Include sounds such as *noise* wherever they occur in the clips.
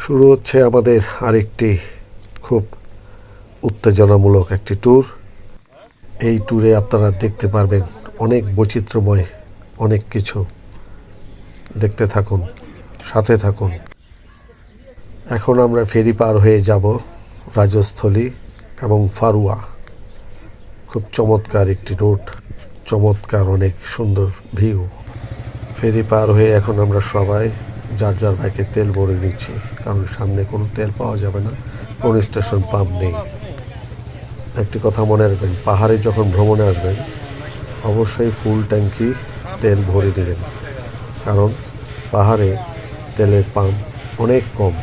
শুরু হচ্ছে আমাদের আরেকটি খুব উত্তেজনামূলক একটি ট্যুর এই ট্যুরে আপনারা দেখতে পারবেন অনেক বৈচিত্র্যময় অনেক কিছু। দেখতে থাকুন, সাথে থাকুন। এখন আমরা ফেরি পার হয়ে যাব রাজস্থলী এবং ফারুয়া। খুব চমৎকার একটি রুট চমৎকার অনেক সুন্দর ভিউ ফেরি পার হয়ে এখন আমরা সবাই যার যার ভাইকে তেল ভরে নিচ্ছি, কারণ সামনে কোনো তেল পাওয়া যাবে না, কোনো স্টেশন পাম্প নেই। একটি কথা মনে রাখবেন, পাহাড়ে যখন ভ্রমণে আসবেন, অবশ্যই ফুল ট্যাঙ্কি তেল ভরে দেবেন, কারণ পাহাড়ে তেলের পাম্প অনেক কম।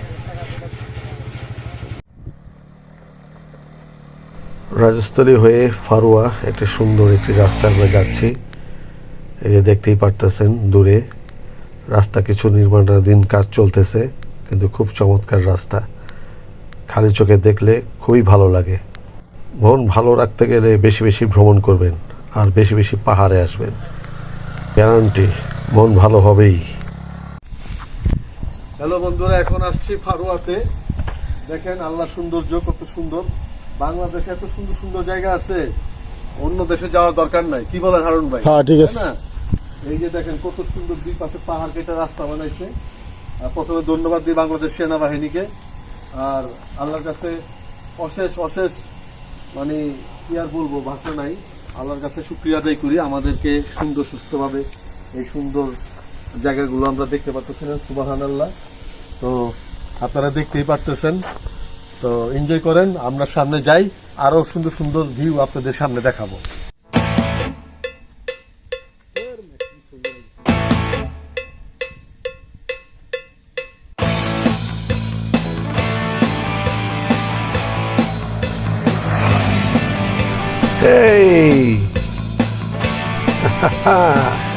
রাজস্থলী হয়ে ফারুয়া, একটি সুন্দর একটি রাস্তা আমরা যাচ্ছি। এই যে দেখতেই পারতেছেন, দূরে রাস্তা কিছু নির্মাণাধীন কাজ চলতেছে কিন্তু খুব চমৎকার রাস্তা। খালি চোখে দেখলে খুবই ভালো লাগে। মন ভালো রাখতে গেলে বেশি বেশি ভ্রমণ করবেন আর বেশি বেশি পাহাড়ে আসবেন। গ্যারান্টি মন ভালো হবেই। হ্যালো বন্ধুরা এখন আসছি ফারুয়াতে। দেখেন আল্লাহ সৌন্দর্য কত সুন্দর। বাংলাদেশে এত সুন্দর সুন্দর জায়গা আছে। অন্য দেশে যাওয়ার দরকার নাই। কি বলেন হারুন ভাই? হ্যাঁ, ঠিক আছে। এই যে দেখেন কত সুন্দর দুই পাশে পাহাড় কেটে রাস্তা বানাইছে। প্রথমে ধন্যবাদ দিই বাংলাদেশ সেনাবাহিনীকে। আর আল্লাহর কাছে অশেষ অশেষ মানে কি আর বলব, ভাষা নাই। আল্লাহর কাছে শুক্রিয়া আদায় করি আমাদেরকে সুন্দর, সুস্থভাবে এই সুন্দর জায়গাগুলো আমরা দেখতে পাচ্ছেন সুবাহান আল্লাহ তো আপনারা দেখতেই পারতেছেন। তো এনজয় করেন, আমরা সামনে যাই, আরও সুন্দর সুন্দর ভিউ আপনাদের সামনে দেখাবো। Hey! *laughs*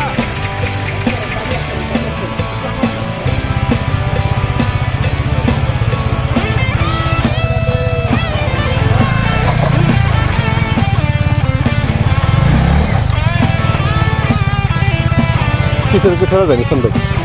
পিঠের উপরে ঠেলা যায় থেকে